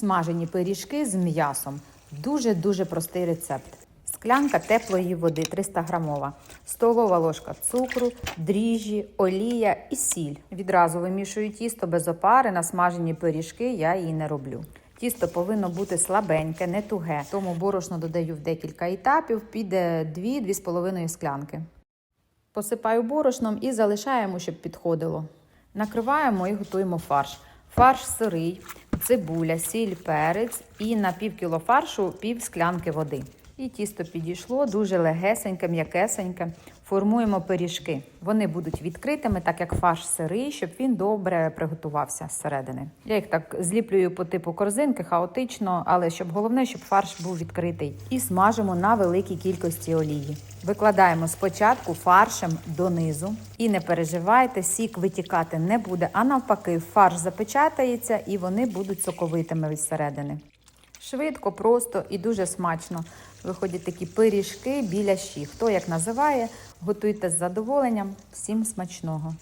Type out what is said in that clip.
Смажені пиріжки з м'ясом. Дуже-дуже простий рецепт. Склянка теплої води 300 грамова, столова ложка цукру, дріжджі, олія і сіль. Відразу вимішую тісто без опари на смажені пиріжки, я її не роблю. Тісто повинно бути слабеньке, не туге, тому борошно додаю в декілька етапів, піде 2-2,5 склянки. Посипаю борошном і залишаємо, щоб підходило. Накриваємо і готуємо фарш. Фарш сирий, цибуля, сіль, перець і на пів кіло фаршу пів склянки води. І тісто підійшло дуже легесеньке, м'якесеньке. Формуємо пиріжки. Вони будуть відкритими, так як фарш сирий, щоб він добре приготувався зсередини. Я їх так зліплюю по типу корзинки, хаотично, але щоб головне, щоб фарш був відкритий. І смажимо на великій кількості олії. Викладаємо спочатку фаршем донизу. І не переживайте, сік витікати не буде, а навпаки, фарш запечатається і вони будуть соковитими від середини. Швидко, просто і дуже смачно виходять такі пиріжки біля щі. Хто як називає, готуйте з задоволенням. Всім смачного!